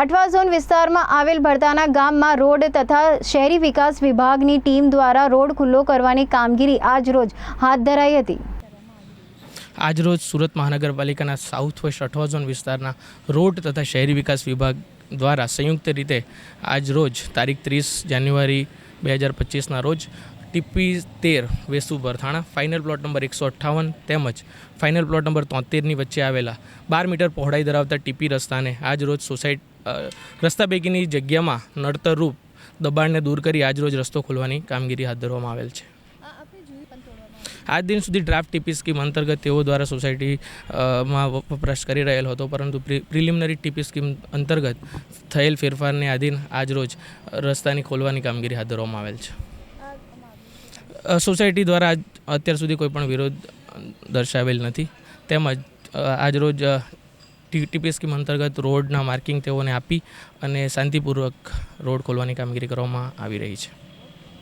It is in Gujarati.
અઠવા ઝોન વિસ્તારમાં આવેલ ભરતાના ગામમાં રોડ તથા શહેરી વિકાસ વિભાગની ટીમ દ્વારા રોડ ખુલ્લો કરવાની કામગીરી આજરોજ હાથ ધરાઈ હતી. આજરોજ સુરત મહાનગરપાલિકાના સાઉથ વેસ્ટ અઠવા ઝોન વિસ્તારના રોડ તથા શહેરી વિકાસ વિભાગ દ્વારા સંયુક્ત રીતે આજરોજ તારીખ ત્રીસ જાન્યુઆરી બે હજાર પચીસના રોજ ટીપી તેર Vesu Bharthana final plot number એકસો અઠ્ઠાવન તેમજ ફાઇનલ પ્લોટ નંબર તોતેરની વચ્ચે આવેલા બાર મીટર પહોળાઈ ધરાવતા ટીપી રસ્તાને આજરોજ સોસાયટી રસ્તા પૈકીની જગ્યામાં નડતરરૂપ દબાણને દૂર કરી આજરોજ રસ્તો ખોલવાની કામગીરી હાથ ધરવામાં આવેલ છે. આજ દિન સુધી ડ્રાફ્ટ ટીપી સ્કીમ અંતર્ગત તેઓ દ્વારા સોસાયટી માં વપરાશ કરી રહેલ હતો, પરંતુ પ્રિલિમિનરી ટીપી સ્કીમ અંતર્ગત થયેલ ફેરફારને આધીન આજરોજ રસ્તાની ખોલવાની કામગીરી હાથ ધરવામાં આવેલ છે. સોસાયટી દ્વારા અત્યાર સુધી કોઈ પણ વિરોધ દર્શાવેલ નથી. તેમજ આજરોજ અ, ટી- ટીપી સ્કીમ અંતર્ગત રોડના માર્કિંગ તેઓને આપી અને શાંતિપૂર્વક રોડ ખોલવાની કામગીરી કરવામાં આવી રહી છે.